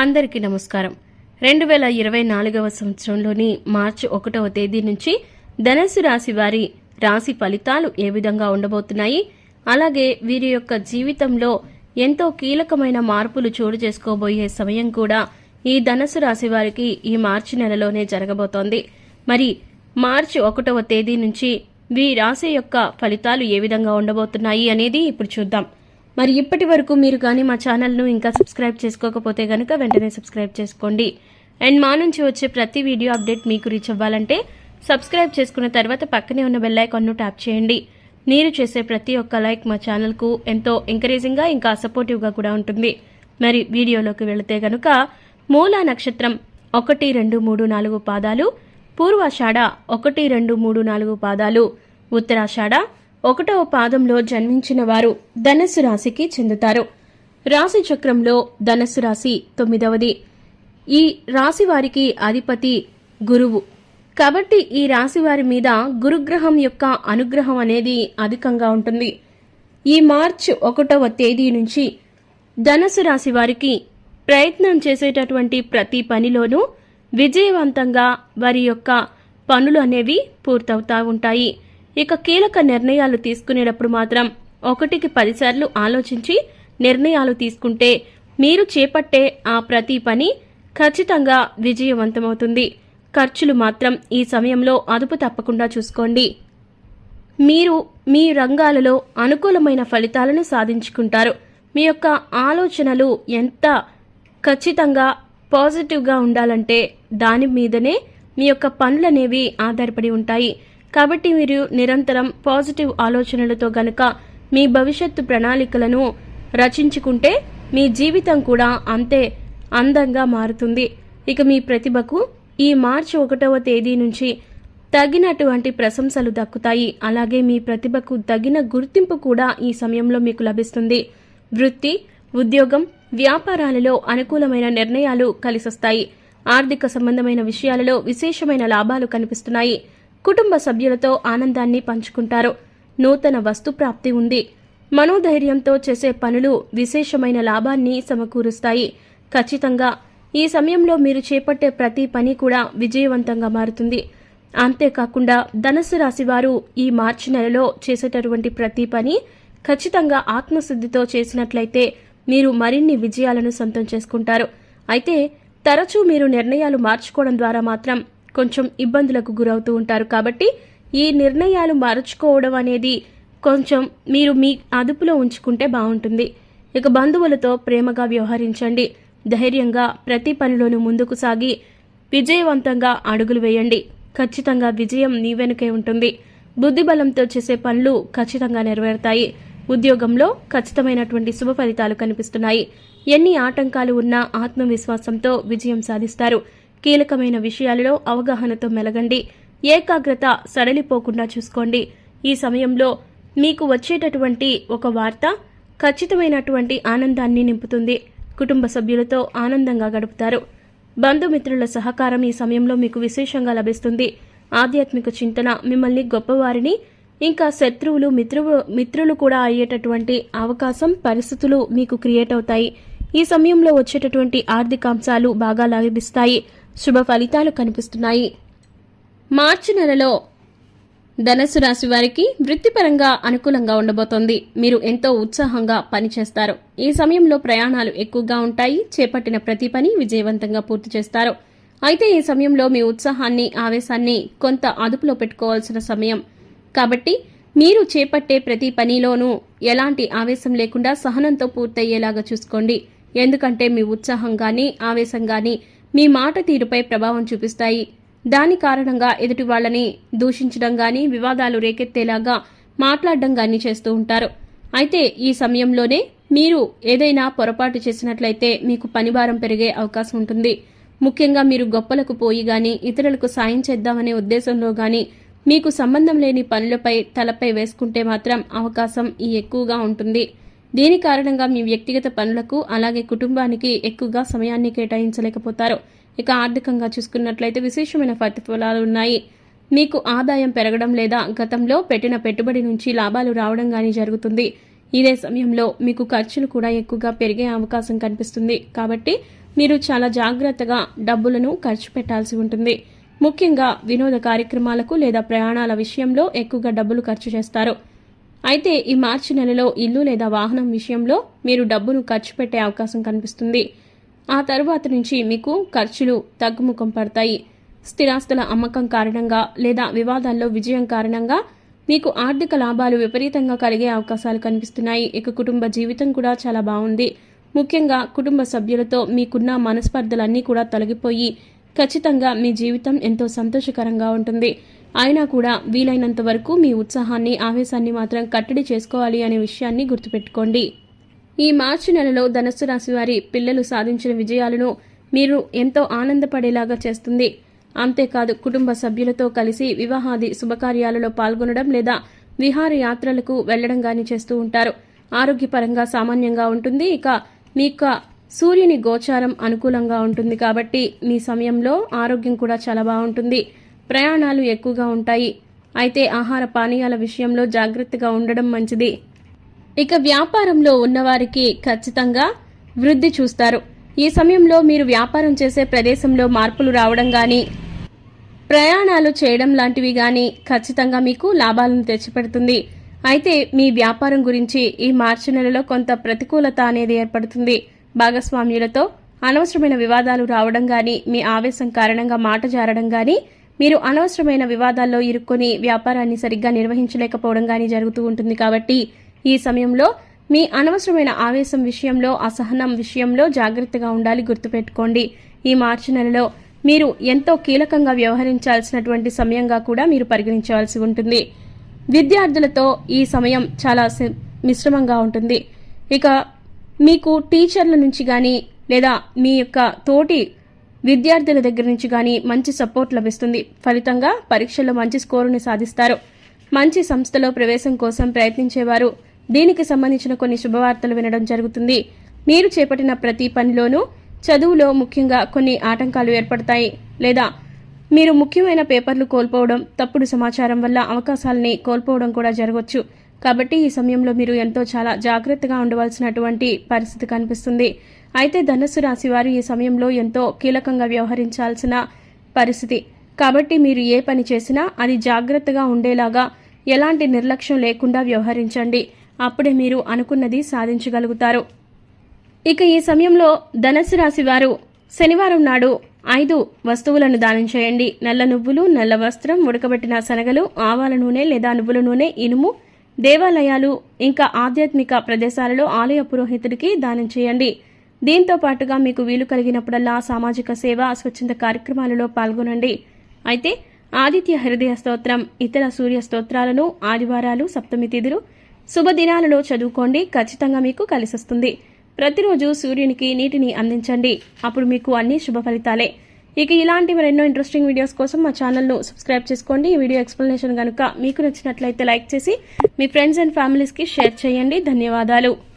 అందరికీ నమస్కారం. రెండు వేల ఇరవై నాలుగవ సంవత్సరంలోని మార్చి ఒకటవ తేదీ నుంచి ధనస్సు రాశి వారి రాశి ఫలితాలు ఏ విధంగా ఉండబోతున్నాయి? అలాగే వీరి యొక్క జీవితంలో ఎంతో కీలకమైన మార్పులు చోటు చేసుకోబోయే సమయం కూడా ఈ ధనస్సు రాశి వారికి ఈ మార్చి నెలలోనే జరగబోతోంది. మరి మార్చి ఒకటవ తేదీ నుంచి వీ రాశి యొక్క ఫలితాలు ఏ విధంగా ఉండబోతున్నాయి అనేది ఇప్పుడు చూద్దాం. మరి ఇప్పటి వరకు మీరు కానీ మా ఛానల్ను ఇంకా సబ్స్క్రైబ్ చేసుకోకపోతే కనుక వెంటనే సబ్స్క్రైబ్ చేసుకోండి. అండ్ మా నుంచి వచ్చే ప్రతి వీడియో అప్డేట్ మీకు రీచ్ అవ్వాలంటే సబ్స్క్రైబ్ చేసుకున్న తర్వాత పక్కనే ఉన్న బెల్ ఐకాన్ను ట్యాప్ చేయండి. మీరు చేసే ప్రతి ఒక్క లైక్ మా ఛానల్కు ఎంతో ఎంకరేజింగ్గా ఇంకా సపోర్టివ్గా కూడా ఉంటుంది. మరి వీడియోలోకి వెళితే గనుక మూలా నక్షత్రం ఒకటి రెండు మూడు నాలుగు పాదాలు పూర్వాషాఢ ఒకటి రెండు మూడు నాలుగు పాదాలు ఉత్తరాషాఢ ఒకటవ పాదంలో జన్మించిన వారు ధనస్సు రాశికి చెందుతారు. రాశి చక్రంలో ధనస్సు రాశి తొమ్మిదవది. ఈ రాశి వారికి అధిపతి గురువు. కాబట్టి ఈ రాశి వారి మీద గురుగ్రహం యొక్క అనుగ్రహం అనేది అధికంగా ఉంటుంది. ఈ మార్చ్ ఒకటవ తేదీ నుంచి ధనస్సు రాశి వారికి ప్రయత్నం చేసేటటువంటి ప్రతి పనిలోనూ విజయవంతంగా వారి యొక్క పనులు అనేవి పూర్తవుతా ఉంటాయి. ఇక కీలక నిర్ణయాలు తీసుకునేటప్పుడు మాత్రం ఒకటికి పదిసార్లు ఆలోచించి నిర్ణయాలు తీసుకుంటే మీరు చేపట్టే ఆ ప్రతి పని ఖచ్చితంగా విజయవంతమవుతుంది. ఖర్చులు మాత్రం ఈ సమయంలో అదుపు తప్పకుండా చూసుకోండి. మీరు మీ రంగాలలో అనుకూలమైన ఫలితాలను సాధించుకుంటారు. మీ యొక్క ఆలోచనలు ఎంత ఖచ్చితంగా పాజిటివ్గా ఉండాలంటే దాని మీదనే మీ యొక్క పనులనేవి ఆధారపడి ఉంటాయి. కాబట్టి మీరు నిరంతరం పాజిటివ్ ఆలోచనలతో గనుక మీ భవిష్యత్తు ప్రణాళికలను రచించుకుంటే మీ జీవితం కూడా అంతే అందంగా మారుతుంది. ఇక మీ ప్రతిభకు ఈ మార్చి ఒకటవ తేదీ నుంచి తగినటువంటి ప్రశంసలు దక్కుతాయి. అలాగే మీ ప్రతిభకు తగిన గుర్తింపు కూడా ఈ సమయంలో మీకు లభిస్తుంది. వృత్తి ఉద్యోగం వ్యాపారాలలో అనుకూలమైన నిర్ణయాలు కలిసొస్తాయి. ఆర్థిక సంబంధమైన విషయాలలో విశేషమైన లాభాలు కనిపిస్తున్నాయి. కుటుంబ సభ్యులతో ఆనందాన్ని పంచుకుంటారు. నూతన వస్తు ప్రాప్తి ఉంది. మనోధైర్యంతో చేసే పనులు విశేషమైన లాభాన్ని సమకూరుస్తాయి. ఖచ్చితంగా ఈ సమయంలో మీరు చేపట్టే ప్రతి పని కూడా విజయవంతంగా మారుతుంది. అంతేకాకుండా ధనుసు రాశి వారు ఈ మార్చి నెలలో చేసేటటువంటి ప్రతి పని ఖచ్చితంగా ఆత్మశుద్ధితో చేసినట్లయితే మీరు మరిన్ని విజయాలను సొంతం చేసుకుంటారు. అయితే తరచూ మీరు నిర్ణయాలు మార్చుకోవడం ద్వారా మాత్రం కొంచెం ఇబ్బందులకు గురవుతూ ఉంటారు. కాబట్టి ఈ నిర్ణయాలు మార్చుకోవడం అనేది కొంచెం మీరు మీ అదుపులో ఉంచుకుంటే బాగుంటుంది. ఇక బంధువులతో ప్రేమగా వ్యవహరించండి. ధైర్యంగా ప్రతి పనిలోనూ ముందుకు సాగి విజయవంతంగా అడుగులు వేయండి. ఖచ్చితంగా విజయం నీ వెనుకే ఉంటుంది. బుద్ధిబలంతో చేసే పనులు ఖచ్చితంగా నెరవేరుతాయి. ఉద్యోగంలో ఖచ్చితమైనటువంటి శుభ ఫలితాలు కనిపిస్తున్నాయి. ఎన్ని ఆటంకాలు ఉన్నా ఆత్మవిశ్వాసంతో విజయం సాధిస్తారు. కీలకమైన విషయాలలో అవగాహనతో మెలగండి. ఏకాగ్రత సడలిపోకుండా చూసుకోండి. ఈ సమయంలో మీకు వచ్చేటటువంటి ఒక వార్త ఖచ్చితమైనటువంటి ఆనందాన్ని నింపుతుంది. కుటుంబ సభ్యులతో ఆనందంగా గడుపుతారు. బంధుమిత్రుల సహకారం ఈ సమయంలో మీకు విశేషంగా లభిస్తుంది. ఆధ్యాత్మిక చింతన మిమ్మల్ని గొప్పవారిని ఇంకా శత్రువులు మిత్రువు మిత్రులు కూడా అయ్యేటటువంటి అవకాశం పరిస్థితులు మీకు క్రియేట్ అవుతాయి. ఈ సమయంలో వచ్చేటటువంటి ఆర్థిక అంశాలు బాగా లభిస్తాయి. శుభ ఫలితాలు కనిపిస్తున్నాయి. మార్చి నెలలో ధనస్సు రాశి వారికి వృత్తిపరంగా అనుకూలంగా ఉండబోతోంది. మీరు ఎంతో ఉత్సాహంగా పనిచేస్తారు. ఈ సమయంలో ప్రయాణాలు ఎక్కువగా ఉంటాయి. చేపట్టిన ప్రతి పని విజయవంతంగా పూర్తి చేస్తారు. అయితే ఈ సమయంలో మీ ఉత్సాహాన్ని ఆవేశాన్ని కొంత అదుపులో పెట్టుకోవాల్సిన సమయం. కాబట్టి మీరు చేపట్టే ప్రతి పనిలోనూ ఎలాంటి ఆవేశం లేకుండా సహనంతో పూర్తయ్యేలాగా చూసుకోండి. ఎందుకంటే మీ ఉత్సాహం కానీ ఆవేశం కానీ మీ మాట తీరుపై ప్రభావం చూపిస్తాయి. దాని కారణంగా ఎదుటి వాళ్ళని దూషించడం గాని వివాదాలు రేకెత్తేలాగా మాట్లాడడం గాని చేస్తూ ఉంటారు. అయితే ఈ సమయంలోనే మీరు ఏదైనా పొరపాటు చేసినట్లయితే మీకు పనిభారం పెరిగే అవకాశం ఉంటుంది. ముఖ్యంగా మీరు గొప్పలకు పోయి గాని ఇతరులకు సాయం చేద్దామనే ఉద్దేశంలో గాని మీకు సంబంధం లేని పనులపై తలపై వేసుకుంటే మాత్రం అవకాశం ఈ ఎక్కువగా ఉంటుంది. దీని కారణంగా మీ వ్యక్తిగత పనులకు అలాగే కుటుంబానికి ఎక్కువగా సమయాన్ని కేటాయించలేకపోతారు. ఇక ఆర్థికంగా చూసుకున్నట్లయితే విశేషమైన ప్రతిఫలాలు ఉన్నాయి. మీకు ఆదాయం పెరగడం లేదా గతంలో పెట్టిన పెట్టుబడి నుంచి లాభాలు రావడం కానీ జరుగుతుంది. ఇదే సమయంలో మీకు ఖర్చులు కూడా ఎక్కువగా పెరిగే అవకాశం కనిపిస్తుంది. కాబట్టి మీరు చాలా జాగ్రత్తగా డబ్బులను ఖర్చు పెట్టాల్సి ఉంటుంది. ముఖ్యంగా వినోద కార్యక్రమాలకు లేదా ప్రయాణాల విషయంలో ఎక్కువగా డబ్బులు ఖర్చు చేస్తారు. అయితే ఈ మార్చి నెలలో ఇల్లు లేదా వాహనం విషయంలో మీరు డబ్బును ఖర్చు పెట్టే అవకాశం కనిపిస్తుంది. ఆ తరువాత నుంచి మీకు ఖర్చులు తగ్గుముఖం పడతాయి. స్థిరాస్తుల అమ్మకం కారణంగా లేదా వివాదాల్లో విజయం కారణంగా మీకు ఆర్థిక లాభాలు విపరీతంగా కలిగే అవకాశాలు కనిపిస్తున్నాయి. ఇక కుటుంబ జీవితం కూడా చాలా బాగుంది. ముఖ్యంగా కుటుంబ సభ్యులతో మీకున్న మనస్పర్ధలన్నీ కూడా తొలగిపోయి ఖచ్చితంగా మీ జీవితం ఎంతో సంతోషకరంగా ఉంటుంది. అయినా కూడా వీలైనంత వరకు మీ ఉత్సాహాన్ని ఆవేశాన్ని మాత్రం కట్టడి చేసుకోవాలి అనే విషయాన్ని గుర్తుపెట్టుకోండి. ఈ మార్చి నెలలో ధనస్సు రాశి వారి పిల్లలు సాధించిన విజయాలను మీరు ఎంతో ఆనందపడేలాగా చేస్తుంది. అంతేకాదు కుటుంబ సభ్యులతో కలిసి వివాహాది శుభకార్యాలలో పాల్గొనడం లేదా విహారయాత్రలకు వెళ్ళడం గాని చేస్తూ ఉంటారు. ఆరోగ్యపరంగా సామాన్యంగా ఉంటుంది. ఇక మీకు సూర్యుని గోచారం అనుకూలంగా ఉంటుంది కాబట్టి మీ సమయంలో ఆరోగ్యం కూడా చాలా బాగుంటుంది. ప్రయాణాలు ఎక్కువగా ఉంటాయి. అయితే ఆహార పానీయాల విషయంలో జాగ్రత్తగా ఉండడం మంచిది. ఇక వ్యాపారంలో ఉన్నవారికి ఖచ్చితంగా వృద్ధి చూస్తారు. ఈ సమయంలో మీరు వ్యాపారం చేసే ప్రదేశంలో మార్పులు రావడం కానీ ప్రయాణాలు చేయడం లాంటివి కానీ ఖచ్చితంగా మీకు లాభాలను తెచ్చిపెడుతుంది. అయితే మీ వ్యాపారం గురించి ఈ మార్చి నెలలో కొంత ప్రతికూలత అనేది ఏర్పడుతుంది. భాగస్వామ్యులతో అనవసరమైన వివాదాలు రావడం కానీ మీ ఆవేశం కారణంగా మాట జారడం కానీ మీరు అనవసరమైన వివాదాల్లో ఇరుక్కొని వ్యాపారాన్ని సరిగ్గా నిర్వహించలేకపోవడం కానీ జరుగుతూ ఉంటుంది కాబట్టి ఈ సమయంలో మీ అనవసరమైన ఆవేశం విషయంలో అసహనం విషయంలో జాగ్రత్తగా ఉండాలి గుర్తుపెట్టుకోండి. ఈ మార్చి నెలలో మీరు ఎంతో కీలకంగా వ్యవహరించాల్సినటువంటి సమయంగా కూడా మీరు పరిగణించవలసి ఉంటుంది. విద్యార్థులతో ఈ సమయం చాలా మిశ్రమంగా ఉంటుంది. ఇక మీకు టీచర్ల నుంచి కానీ లేదా మీ యొక్క తోటి విద్యార్థుల దగ్గర నుంచి కానీ మంచి సపోర్ట్ లభిస్తుంది. ఫలితంగా పరీక్షల్లో మంచి స్కోరుని సాధిస్తారు. మంచి సంస్థలో ప్రవేశం కోసం ప్రయత్నించేవారు. దీనికి సంబంధించిన కొన్ని శుభవార్తలు వినడం జరుగుతుంది. మీరు చేపట్టిన ప్రతి పనిలోనూ చదువులో ముఖ్యంగా కొన్ని ఆటంకాలు ఏర్పడతాయి. లేదా మీరు ముఖ్యమైన పేపర్లు కోల్పోవడం తప్పుడు సమాచారం వల్ల అవకాశాలని కోల్పోవడం కూడా జరగవచ్చు కాబట్టి ఈ సమయంలో మీరు ఎంతో చాలా జాగ్రత్తగా ఉండవలసినటువంటి పరిస్థితి కనిపిస్తుంది. అయితే ధనస్సు రాశి వారు ఈ సమయంలో ఎంతో కీలకంగా వ్యవహరించాల్సిన పరిస్థితి. కాబట్టి మీరు ఏ పని చేసినా అది జాగ్రత్తగా ఉండేలాగా ఎలాంటి నిర్లక్ష్యం లేకుండా వ్యవహరించండి. అప్పుడే మీరు అనుకున్నది సాధించగలుగుతారు. ఇక ఈ సమయంలో ధనస్సు రాశి వారు శనివారం నాడు ఐదు వస్తువులను దానం చేయండి. నల్ల నువ్వులు నల్ల వస్త్రం ఉడకబెట్టిన శనగలు ఆవాల నూనె లేదా నువ్వుల నూనె ఇనుము దేవాలయాలు ఇంకా ఆధ్యాత్మిక ప్రదేశాలలో ఆలయ పురోహితుడికి దానం చేయండి. దీంతో పాటుగా మీకు వీలు కలిగినప్పుడల్లా సామాజిక సేవ స్వచ్ఛంద కార్యక్రమాలలో పాల్గొనండి. అయితే ఆదిత్య హృదయ స్తోత్రం ఇతర సూర్య స్తోత్రాలను ఆదివారాలు సప్తమి తిథులు శుభదినాలలో చదువుకోండి. ఖచ్చితంగా మీకు కలిసొస్తుంది. ప్రతిరోజు సూర్యునికి నీటిని అందించండి. అప్పుడు మీకు అన్ని శుభ ఫలితాలే. ఇక ఇలాంటి మరెన్నో ఇంట్రెస్టింగ్ వీడియోస్ కోసం మా ఛానల్ను సబ్స్క్రైబ్ చేసుకోండి. ఈ వీడియో ఎక్స్ప్లెనేషన్ కనుక మీకు నచ్చినట్లయితే లైక్ చేసి మీ ఫ్రెండ్స్ అండ్ ఫ్యామిలీస్కి షేర్ చేయండి. ధన్యవాదాలు.